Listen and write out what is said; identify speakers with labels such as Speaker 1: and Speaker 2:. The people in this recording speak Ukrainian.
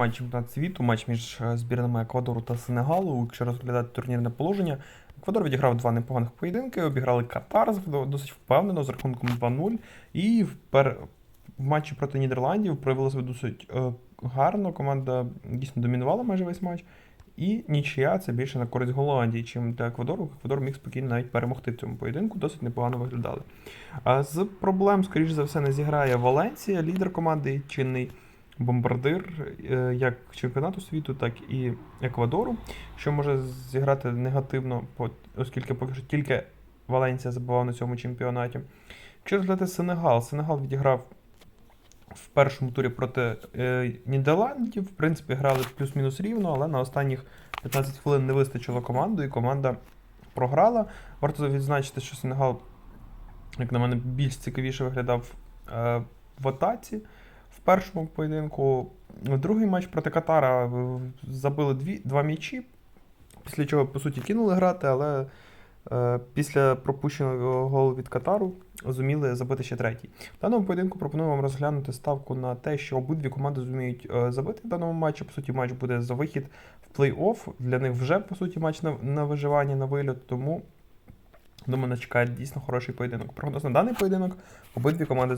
Speaker 1: Матч чемпіонат світу, матч між е, збірними Еквадору та Сенегалу. Якщо розглядати турнірне положення, Еквадор відіграв два непоганих поєдинки, обіграли Катар досить впевнено з рахунком 2-0. І в, пер... в матчі проти Нідерландів проявила себе досить е, гарно. Команда дійсно домінувала майже весь матч. І нічия це більше на користь Голландії, чим для Еквадору. Еквадор міг спокійно навіть перемогти в цьому поєдинку, досить непогано виглядали. А з проблем, скоріш за все, не зіграє Валенсія, лідер команди, чинний бомбардир е, як чемпіонату світу, так і Еквадору, що може зіграти негативно, оскільки поки що тільки Валенсія забував на цьому чемпіонаті. Якщо розглядати Сенегал, Сенегал відіграв в першому турі проти е, Нідерландів. В принципі, грали плюс-мінус рівно, але на останніх 15 хвилин не вистачило команду, і команда програла. Варто відзначити, що Сенегал, як на мене, більш цікавіше виглядав е, в атаці в першому поєдинку. Другий матч проти Катара е, забили дві, два м'ячі, після чого, по суті, кинули грати, але е, після пропущеного голу від Катару зуміли забити ще третій. В даному поєдинку пропоную вам розглянути ставку на те, що обидві команди зуміють е, забити в даному матчі. По суті, матч буде за вихід в плей-офф. Для них вже, по суті, матч на, на виживання, на вильот, тому думаю, нас чекає дійсно хороший поєдинок. Прогноз на даний поєдинок обидві команди